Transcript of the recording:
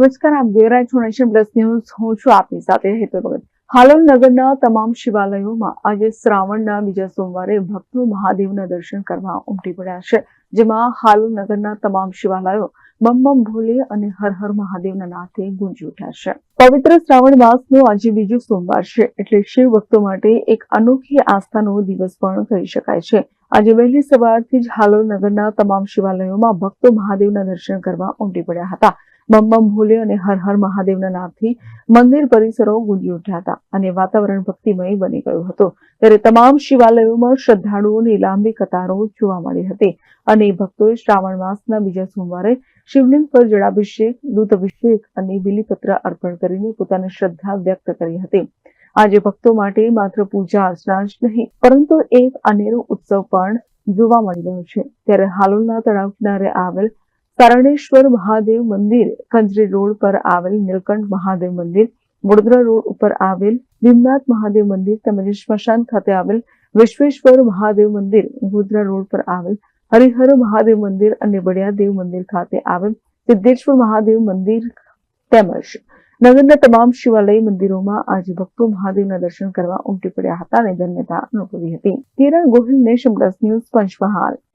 નમસ્કાર, આપ જોઈ રહ્યા પ્લસ ન્યૂઝ. હું છું આપની સાથે હેતુ ભગત. હાલોલ નગરના તમામ શિવાલયોમાં આજે શ્રાવણના બીજા સોમવારે ભક્તો મહાદેવના દર્શન કરવા ઉમટી પડ્યા છે, જેમાં હાલોલ નગરના તમામ શિવાલયો બમ બમ ભોલે અને હર હર મહાદેવના નાથે ગુંજી ઉઠ્યા છે. પવિત્ર શ્રાવણ માસનો આજે બીજો સોમવાર છે, એટલે શિવ ભક્તો માટે એક અનોખી આસ્થાનો દિવસ પણ કહી શકાય છે. આજે વહેલી સવારથી જ હાલોલ નગરના તમામ શિવાલયોમાં ભક્તો મહાદેવના દર્શન કરવા ઉમટી પડ્યા હતા. બમ બમ ભોલે અને હર હર મહાદેવના નામથી મંદિર પરિસરો ગુંજી ઉઠ્યા હતા અને વાતાવરણ ભક્તિમય બની ગયું હતું. ત્યારે તમામ શિવાલયોમાં શ્રદ્ધાળુઓની લાંબી કતારો જોવા મળી હતી અને ભક્તોએ શ્રાવણ માસના બીજા સોમવારે શિવલિંગ પર જળાભિષેક દૂધ અભિષેક અને બિલીપત્ર અર્પણ કરીને પોતાની શ્રદ્ધા વ્યક્ત કરી હતી. આજે ભક્તો માટે માત્ર પૂજા, અર્ચના જ નહીં, પરંતુ એક અનેરો ઉત્સવ પણ જોવા મળી રહ્યો છે. ત્યારે હાલોલના તળાવ કિનારે આવેલ તારણેશ્વર મહાદેવ મંદિર કંજરી રોડ પર આવેલ નીલકંઠ મહાદેવ મંદિર, વડોદરા રોડ ઉપર આવેલ ભીમનાથ મહાદેવ મંદિર તેમજ સ્મશાન ખાતે આવેલ વિશ્વેશ્વર મહાદેવ મંદિર ગોધરા રોડ પર આવેલ હરિહર મહાદેવ મંદિર અને બળિયાદેવ મંદિર ખાતે આવેલ સિદ્ધેશ્વર મહાદેવ મંદિર તેમજ નગરના તમામ શિવાલય મંદિરોમાં આજે ભક્તો મહાદેવના દર્શન કરવા ઉમટી પડ્યા હતા અને ધન્યતા અનુભવી હતી. Kiran Gohil nation plus news Panchmahal.